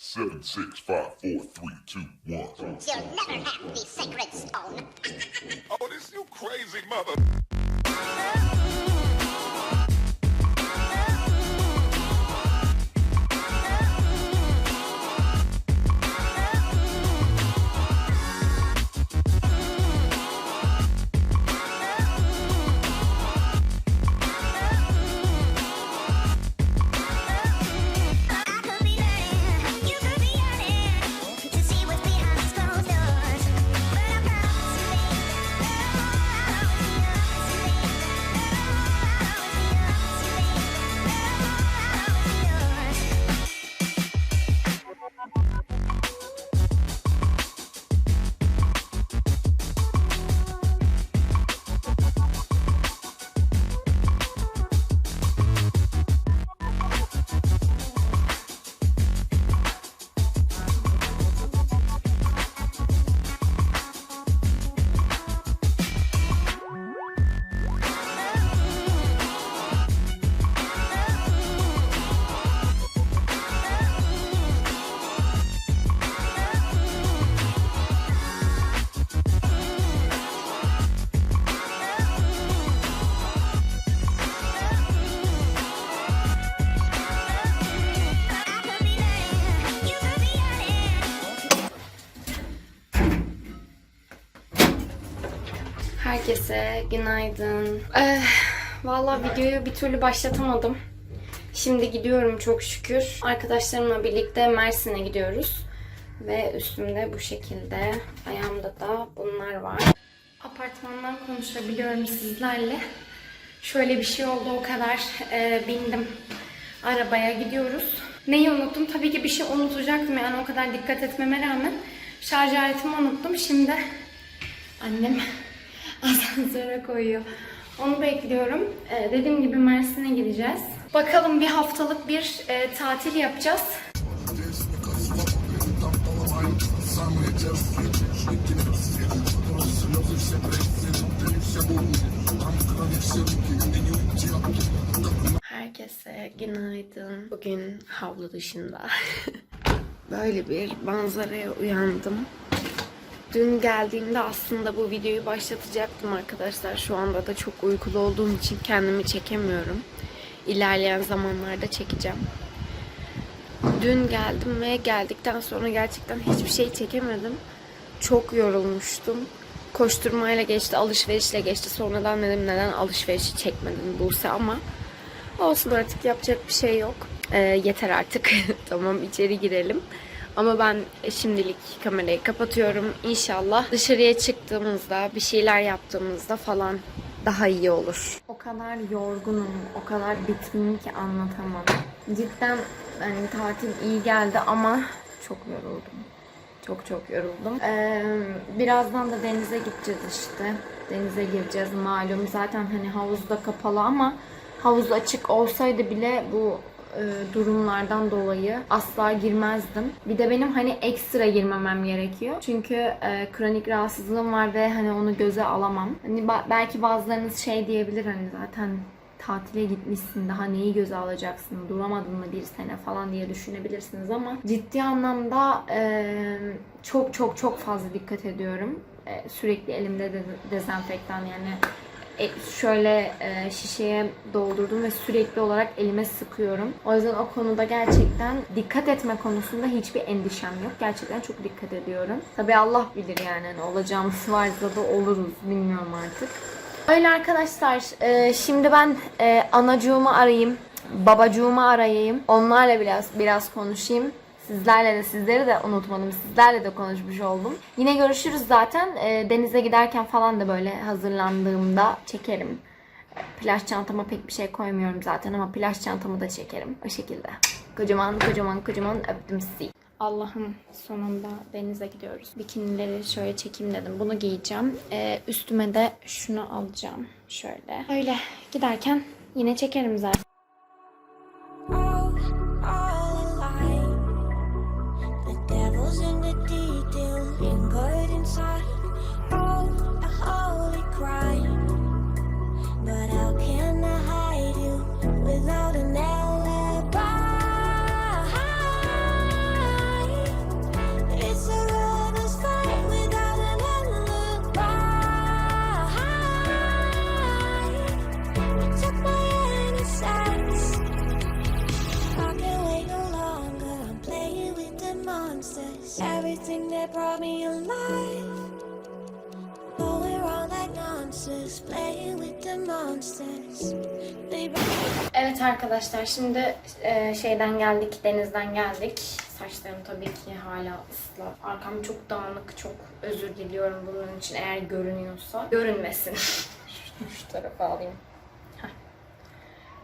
Seven, six, five, four, three, two, one. You'll never have the sacred stone. Oh, this you crazy mother. Herkese günaydın. Eh, Valla videoyu bir türlü başlatamadım. Şimdi gidiyorum çok şükür. Arkadaşlarımla birlikte Mersin'e gidiyoruz. Ve üstümde bu şekilde, ayağımda da bunlar var. Apartmandan konuşabiliyorum sizlerle. Şöyle bir şey oldu o kadar eh, bindim. Arabaya gidiyoruz. Neyi unuttum? Tabii ki bir şey unutacaktım yani o kadar dikkat etmeme rağmen. Şarj aletimi unuttum. Şimdi annem asansöre koyuyor. Onu bekliyorum. Ee, dediğim gibi Mersin'e gideceğiz. Bakalım bir haftalık bir e, tatil yapacağız. Herkese günaydın. Bugün havlu dışında. Böyle bir manzaraya uyandım. Dün geldiğimde aslında bu videoyu başlatacaktım arkadaşlar. Şu anda da çok uykulu olduğum için kendimi çekemiyorum. İlerleyen zamanlarda çekeceğim. Dün geldim ve geldikten sonra gerçekten hiçbir şey çekemedim. Çok yorulmuştum. Koşturmayla geçti, alışverişle geçti. Sonradan dedim neden alışverişi çekmedim Buse ama olsun artık yapacak bir şey yok. Ee, yeter artık. tamam içeri girelim. Ama ben şimdilik kamerayı kapatıyorum. İnşallah dışarıya çıktığımızda, bir şeyler yaptığımızda falan daha iyi olur. O kadar yorgunum, o kadar bitkinim ki anlatamam. Cidden yani tatil iyi geldi ama çok yoruldum. Çok çok yoruldum. Ee, birazdan da denize gideceğiz işte. Denize gireceğiz malum. Zaten hani havuz da kapalı ama havuz açık olsaydı bile bu e, durumlardan dolayı asla girmezdim. Bir de benim hani ekstra girmemem gerekiyor. Çünkü e, kronik rahatsızlığım var ve hani onu göze alamam. Hani ba- belki bazılarınız şey diyebilir hani zaten tatile gitmişsin daha neyi göze alacaksın duramadın mı bir sene falan diye düşünebilirsiniz ama ciddi anlamda e, çok çok çok fazla dikkat ediyorum. E, sürekli elimde de dezenfektan yani şöyle e, şişeye doldurdum ve sürekli olarak elime sıkıyorum. O yüzden o konuda gerçekten dikkat etme konusunda hiçbir endişem yok. Gerçekten çok dikkat ediyorum. Tabii Allah bilir yani hani olacağımız varsa da oluruz bilmiyorum artık. Öyle arkadaşlar. e, şimdi ben e, anacığımı arayayım. Babacığımı arayayım. Onlarla biraz biraz konuşayım. Sizlerle de sizleri de unutmadım. Sizlerle de konuşmuş oldum. Yine görüşürüz zaten. E, denize giderken falan da böyle hazırlandığımda çekerim. Plaj çantama pek bir şey koymuyorum zaten ama plaj çantamı da çekerim. O şekilde. Kocaman kocaman kocaman öptüm sizi. Allah'ım sonunda denize gidiyoruz. Bikinileri şöyle çekeyim dedim. Bunu giyeceğim. Ee, üstüme de şunu alacağım. Şöyle. Öyle giderken yine çekerim zaten. Evet arkadaşlar şimdi e, şeyden geldik, denizden geldik. Saçlarım tabii ki hala ıslak. Arkam çok dağınık, çok özür diliyorum bunun için eğer görünüyorsa. Görünmesin. Şu tarafa alayım.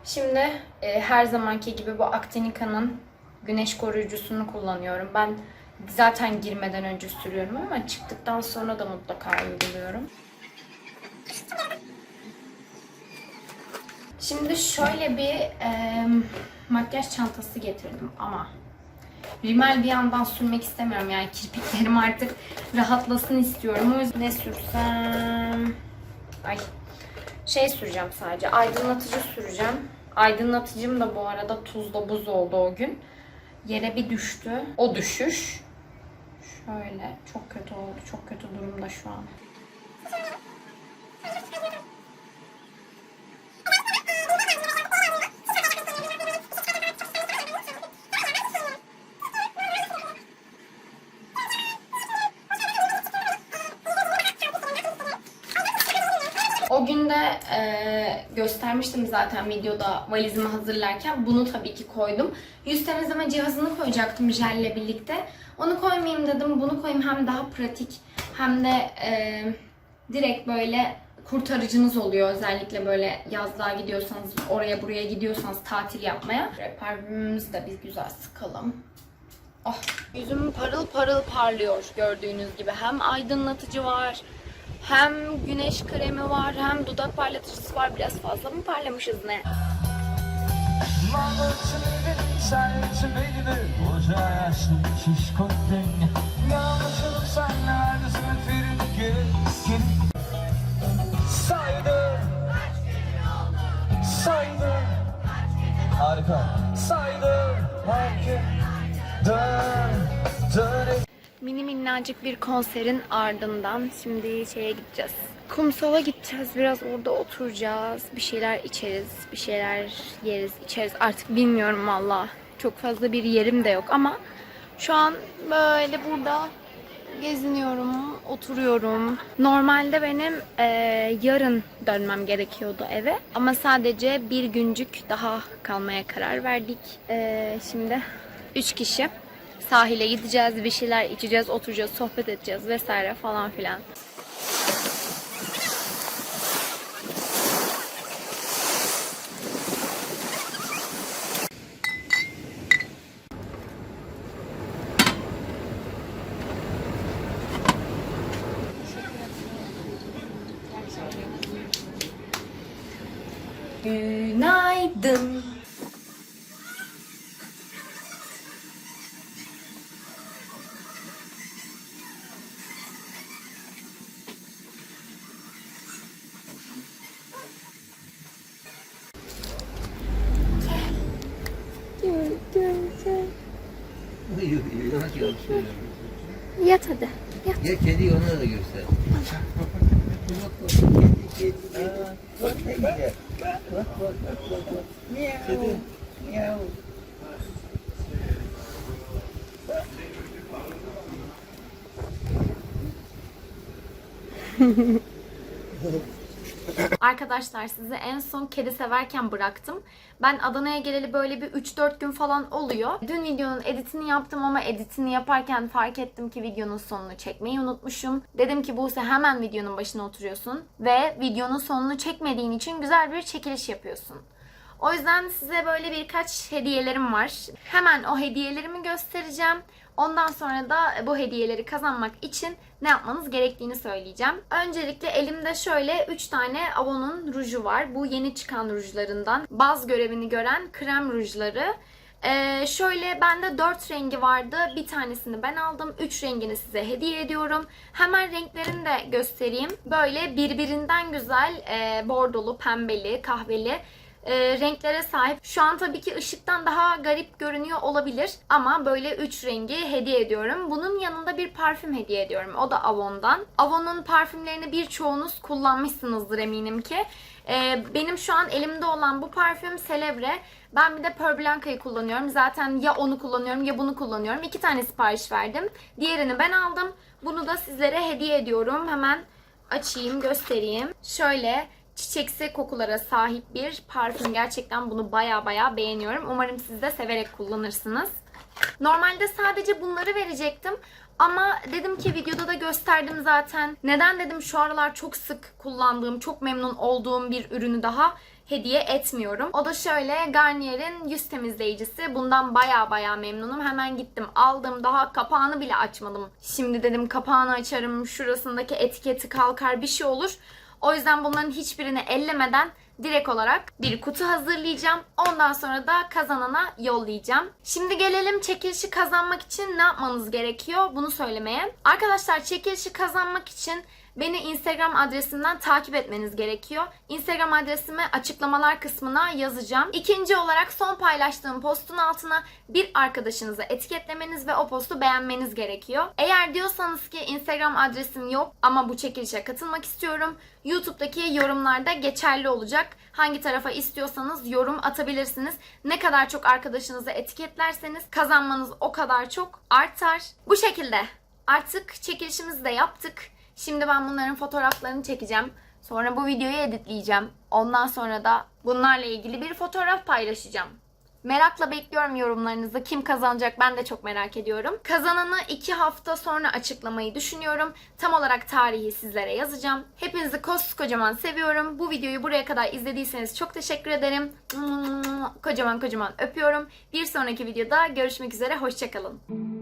Şimdi e, her zamanki gibi bu Actinica'nın güneş koruyucusunu kullanıyorum. Ben zaten girmeden önce sürüyorum ama çıktıktan sonra da mutlaka uyguluyorum. Şimdi şöyle bir e, makyaj çantası getirdim ama rimel bir yandan sürmek istemiyorum yani kirpiklerim artık rahatlasın istiyorum. O yüzden ne sürsem... Ay şey süreceğim sadece aydınlatıcı süreceğim. Aydınlatıcım da bu arada tuzla buz oldu o gün. Yere bir düştü. O düşüş. Şöyle çok kötü oldu. Çok kötü durumda şu an. O gün de e, göstermiştim zaten videoda valizimi hazırlarken. Bunu tabii ki koydum. Yüz temizleme cihazını koyacaktım jelle birlikte. Onu koymayayım dedim. Bunu koyayım hem daha pratik hem de e, direkt böyle kurtarıcınız oluyor. Özellikle böyle yazlığa gidiyorsanız, oraya buraya gidiyorsanız tatil yapmaya. Parfümümüzü de biz güzel sıkalım. Oh, yüzüm parıl parıl parlıyor gördüğünüz gibi. Hem aydınlatıcı var, hem güneş kremi var, hem dudak parlatıcısı var. Biraz fazla mı parlamışız ne? Saydım Saydım Harika Saydım Harika Dön Dön Mini minnacık bir konserin ardından şimdi şeye gideceğiz. Kumsala gideceğiz. Biraz orada oturacağız. Bir şeyler içeriz. Bir şeyler yeriz, içeriz. Artık bilmiyorum valla. Çok fazla bir yerim de yok ama şu an böyle burada geziniyorum, oturuyorum. Normalde benim e, yarın dönmem gerekiyordu eve. Ama sadece bir güncük daha kalmaya karar verdik. E, şimdi üç kişi sahile gideceğiz, bir şeyler içeceğiz, oturacağız, sohbet edeceğiz vesaire falan filan. Günaydın. Yana göster. Yat hadi. Yat. Ya kedi ona da göster. Kedi, kedi. Aa, Bak ne güzel. Bak. Arkadaşlar sizi en son kedi severken bıraktım. Ben Adana'ya geleli böyle bir 3-4 gün falan oluyor. Dün videonun editini yaptım ama editini yaparken fark ettim ki videonun sonunu çekmeyi unutmuşum. Dedim ki Buse hemen videonun başına oturuyorsun ve videonun sonunu çekmediğin için güzel bir çekiliş yapıyorsun. O yüzden size böyle birkaç hediyelerim var. Hemen o hediyelerimi göstereceğim. Ondan sonra da bu hediyeleri kazanmak için ne yapmanız gerektiğini söyleyeceğim. Öncelikle elimde şöyle 3 tane Avon'un ruju var. Bu yeni çıkan rujlarından. Baz görevini gören krem rujları. Ee, şöyle bende 4 rengi vardı. Bir tanesini ben aldım. 3 rengini size hediye ediyorum. Hemen renklerini de göstereyim. Böyle birbirinden güzel e, bordolu, pembeli, kahveli e, renklere sahip. Şu an tabii ki ışıktan daha garip görünüyor olabilir ama böyle 3 rengi hediye ediyorum. Bunun yanında bir parfüm hediye ediyorum. O da Avon'dan. Avon'un parfümlerini birçoğunuz kullanmışsınızdır eminim ki. E, benim şu an elimde olan bu parfüm Celebre. Ben bir de Pearl Blanca'yı kullanıyorum. Zaten ya onu kullanıyorum ya bunu kullanıyorum. İki tane sipariş verdim. Diğerini ben aldım. Bunu da sizlere hediye ediyorum. Hemen açayım, göstereyim. Şöyle çiçeksi kokulara sahip bir parfüm. Gerçekten bunu baya baya beğeniyorum. Umarım siz de severek kullanırsınız. Normalde sadece bunları verecektim. Ama dedim ki videoda da gösterdim zaten. Neden dedim şu aralar çok sık kullandığım, çok memnun olduğum bir ürünü daha hediye etmiyorum. O da şöyle Garnier'in yüz temizleyicisi. Bundan baya baya memnunum. Hemen gittim aldım. Daha kapağını bile açmadım. Şimdi dedim kapağını açarım. Şurasındaki etiketi kalkar bir şey olur. O yüzden bunların hiçbirini ellemeden direkt olarak bir kutu hazırlayacağım. Ondan sonra da kazanana yollayacağım. Şimdi gelelim çekilişi kazanmak için ne yapmanız gerekiyor bunu söylemeye. Arkadaşlar çekilişi kazanmak için Beni Instagram adresimden takip etmeniz gerekiyor. Instagram adresimi açıklamalar kısmına yazacağım. İkinci olarak son paylaştığım postun altına bir arkadaşınızı etiketlemeniz ve o postu beğenmeniz gerekiyor. Eğer diyorsanız ki Instagram adresim yok ama bu çekilişe katılmak istiyorum. YouTube'daki yorumlarda geçerli olacak. Hangi tarafa istiyorsanız yorum atabilirsiniz. Ne kadar çok arkadaşınızı etiketlerseniz kazanmanız o kadar çok artar. Bu şekilde artık çekilişimizi de yaptık. Şimdi ben bunların fotoğraflarını çekeceğim. Sonra bu videoyu editleyeceğim. Ondan sonra da bunlarla ilgili bir fotoğraf paylaşacağım. Merakla bekliyorum yorumlarınızı. Kim kazanacak ben de çok merak ediyorum. Kazananı 2 hafta sonra açıklamayı düşünüyorum. Tam olarak tarihi sizlere yazacağım. Hepinizi koskocaman seviyorum. Bu videoyu buraya kadar izlediyseniz çok teşekkür ederim. Kocaman kocaman öpüyorum. Bir sonraki videoda görüşmek üzere. Hoşçakalın.